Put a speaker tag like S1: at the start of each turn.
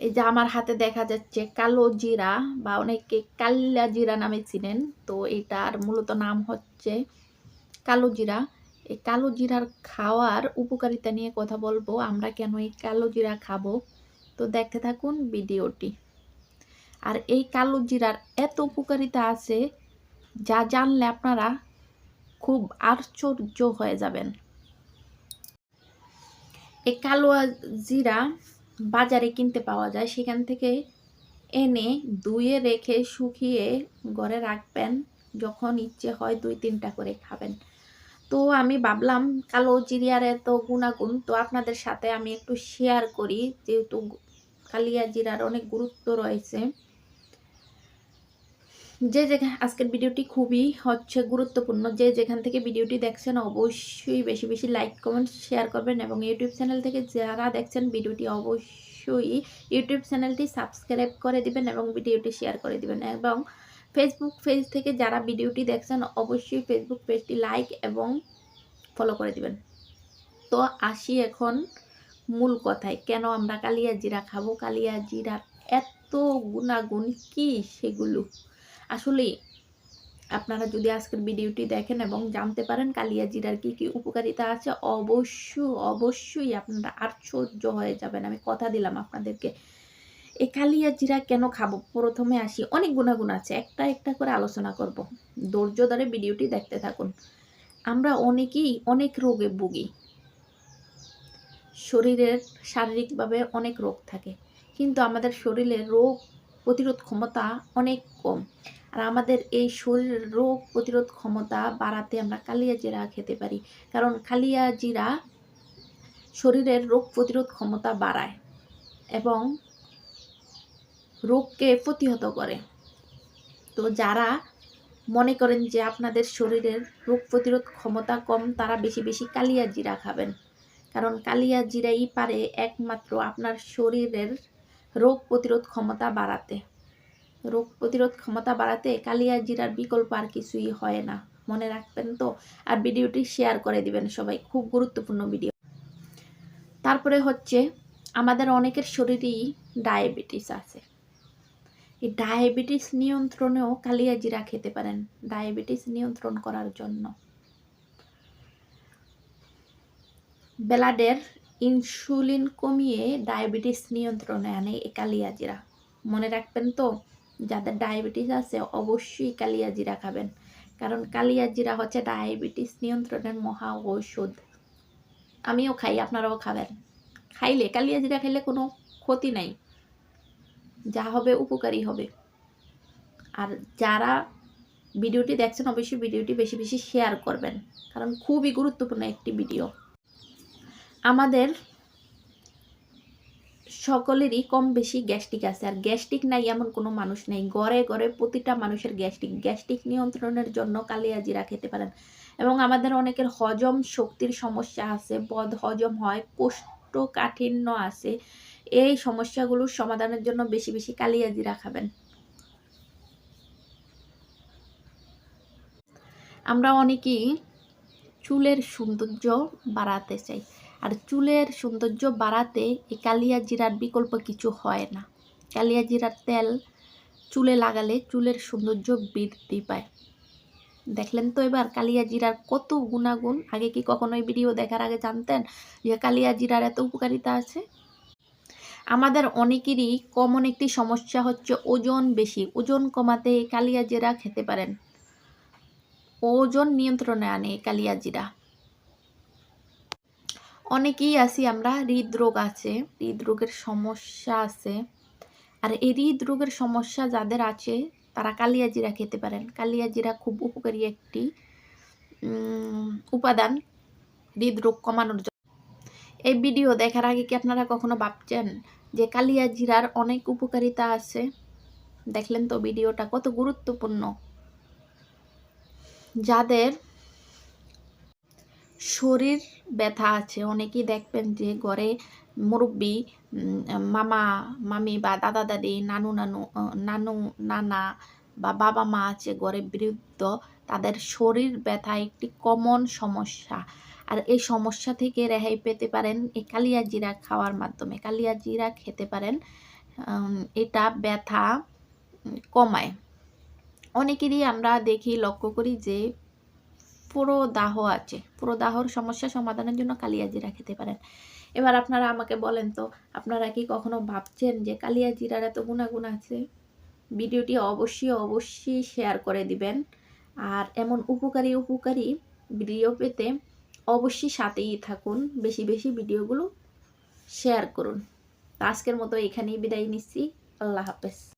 S1: এই যে আমার হাতে দেখা যাচ্ছে কালো জিরা বা অনেকে কাল্লা জিরা নামে চিনেন। তো এটার মূলত নাম হচ্ছে কালো জিরা। এই কালো জিরার খাওয়ার উপকারিতা নিয়ে কথা বলব। আমরা কেন এই কালো জিরা খাব? তো দেখতে থাকুন ভিডিওটি। আর এই কালো জিরার এত উপকারিতা আছে, যা জানলে আপনারা খুব আশ্চর্য হয়ে যাবেন। এই কালো জিরা বাজারে কিনতে পাওয়া যায়, সেখান থেকে এনে ধুয়ে রেখে শুকিয়ে ঘরে রাখবেন যখন ইচ্ছে হয় দুই তিনটা করে খাবেন। তো আমি ভাবলাম, কালো জিরিয়ার এত গুণাগুণ, তো আপনাদের সাথে আমি একটু শেয়ার করি, যেহেতু কালিয়া জিরার অনেক গুরুত্ব রয়েছে। যে যেখানে আজকের ভিডিওটি খুবই হচ্ছে গুরুত্বপূর্ণ। যে যেখান থেকে ভিডিওটি দেখছেন, অবশ্যই বেশি বেশি লাইক কমেন্ট শেয়ার করবেন এবং ইউটিউব চ্যানেল থেকে যারা দেখছেন ভিডিওটি, অবশ্যই ইউটিউব চ্যানেলটি সাবস্ক্রাইব করে দিবেন এবং ভিডিওটি শেয়ার করে দিবেন এবং ফেসবুক পেজ থেকে যারা ভিডিওটি দেখছেন, অবশ্যই ফেসবুক পেজটি লাইক এবং ফলো করে দিবেন। তো আসি এখন মূল কথায়, কেন আমরা কালিয়া জিরা খাব? কালিয়া জিরার এত গুণাগুণ কি সেগুলো? আসলে আপনারা যদি আজকের ভিডিওটি দেখেন এবং জানতে পারেন কালিয়া জিরার কি কি উপকারিতা আছে অবশ্য অবশ্যই আপনারা আশ্চর্য হয়ে যাবেন। আমি কথা দিলাম আপনাদেরকে। এই কালিয়া জিরা কেন খাব? প্রথমে আসি। অনেক গুণাগুণ আছে। একটা একটা করে আলোচনা করব। ধৈর্য ধরে ভিডিওটি দেখতে থাকুন। আমরা অনেকেই অনেক রোগে ভুগি। শরীরের শারীরিকভাবে অনেক রোগ থাকে। কিন্তু আমাদের শরীরে রোগ প্রতিরোধ ক্ষমতা অনেক কম। আর আমাদের এই শরীরের রোগ প্রতিরোধ ক্ষমতা বাড়াতে আমরা কালিয়া জিরা খেতে পারি। কারণ কালিয়া জিরা শরীরের রোগ প্রতিরোধ ক্ষমতা বাড়ায় এবং রোগকে প্রতিহত করে। তো যারা মনে করেন যে আপনাদের শরীরের রোগ প্রতিরোধ ক্ষমতা কম, তারা বেশি বেশি কালিয়া জিরা খাবেন। কারণ কালিয়া জিরাই পারে একমাত্র আপনার শরীরের রোগ প্রতিরোধ ক্ষমতা বাড়াতে। রোগ প্রতিরোধ ক্ষমতা বাড়াতে কালিয়া জিরার বিকল্প আর কিছুই হয় না। মনে রাখবেন তো? আর ভিডিওটি শেয়ার করে দিবেন সবাই। খুব গুরুত্বপূর্ণ ভিডিও। তারপরে হচ্ছে, আমাদের অনেকের শরীরেই ডায়াবেটিস আছে। এই ডায়াবেটিস নিয়ন্ত্রণেও কালিয়া জিরা খেতে পারেন, ডায়াবেটিস নিয়ন্ত্রণ করার জন্য। ব্লাডের ইনসুলিন কমিয়ে ডায়াবেটিস নিয়ন্ত্রণে আনে এই কালিয়া জিরা মনে রাখবেন তো? যাদের ডায়াবেটিস আছে, অবশ্যই কালিয়া জিরা খাবেন। কারণ কালিয়া জিরা হচ্ছে ডায়াবেটিস নিয়ন্ত্রণের মহা ঔষধ। আমিও খাই, আপনারাও খাবেন। খাইলে কালিয়া জিরা খাইলে কোনো ক্ষতি নাই। যা হবে উপকারী হবে। আর যারা ভিডিওটি দেখছেন, অবশ্যই ভিডিওটি বেশি বেশি শেয়ার করবেন। কারণ খুবই গুরুত্বপূর্ণ একটি ভিডিও। আমাদের সকলেরই কম বেশি গ্যাস্ট্রিক আছে, আর গ্যাস্ট্রিক নাই এমন কোনো মানুষ নেই। গড়ে গড়ে প্রতিটা মানুষের গ্যাস্ট্রিক। গ্যাস্ট্রিক নিয়ন্ত্রণের জন্য কালিয়া জিরা খেতে পারেন। এবং আমাদের অনেকের হজম শক্তির সমস্যা আছে, বদ হজম হয়, কোষ্ঠকাঠিন্য আছে। এই সমস্যাগুলোর সমাধানের জন্য বেশি বেশি কালিয়া জিরা খাবেন। আমরা অনেকেই চুলের সৌন্দর্য বাড়াতে চাই। আর চুলের সৌন্দর্য বাড়াতে এই কালিয়া জিরার বিকল্প কিছু হয় না। কালিয়া জিরার তেল চুলে লাগালে চুলের সৌন্দর্য বৃদ্ধি পায়। দেখলেন তো এবার কালিয়া জিরার কত গুণাগুণ? আগে কি কখনো এই ভিডিও দেখার আগে জানতেন যে কালিয়া জিরার এত উপকারিতা আছে? আমাদের অনেকেরই কমন একটি সমস্যা হচ্ছে ওজন বেশি। ওজন কমাতে কালিয়া জিরা খেতে পারেন। ওজন নিয়ন্ত্রণে আনে কালিয়া জিরা। অনেকেই আছি, আমরা হৃদরোগ আছে, হৃদরোগের সমস্যা আছে। আর এই হৃদরোগের সমস্যা যাদের আছে, তারা কালিয়া জিরা খেতে পারেন। কালিয়া জিরা খুব উপকারী একটি উপাদান হৃদরোগ কমানোর জন্য। এই ভিডিও দেখার আগে কি আপনারা কখনো ভাবছেন যে কালিয়া জিরার অনেক উপকারিতা আছে? দেখলেন তো ভিডিওটা কত গুরুত্বপূর্ণ। যাদের শরীর ব্যথা আছে। অনেকেই দেখবেন যে ঘরে মুরব্বী মামা, মামি বা দাদা, দাদি, নানু নানু নানু, নানা বা বাবা মা আছে ঘরে বৃদ্ধ, তাদের শরীর ব্যথা একটি কমন সমস্যা। আর এই সমস্যা থেকে রেহাই পেতে পারেন এই কালিয়া জিরা খাওয়ার মাধ্যমে। কালিয়া জিরা খেতে পারেন এটা ব্যথা কমায়। অনেকেরই আমরা দেখি লক্ষ্য করি যে পুরো দাহ আছে। পুরো দাহর সমস্যা সমাধানের জন্য কালিয়াজিরা খেতে পারেন। এবার আপনারা আমাকে বলেন তো, আপনারা কি কখনো ভাবছেন যে কালিয়াজিরার এত গুণাগুণ আছে? ভিডিওটি অবশ্যই অবশ্যই শেয়ার করে দিবেন। আর এমন উপকারী উপকারী ভিডিও পেতে অবশ্যই সাথেই থাকুন। বেশি বেশি ভিডিওগুলো শেয়ার করুন। আজকের মতো এখানেই বিদায় নিচ্ছি। আল্লাহ হাফেজ।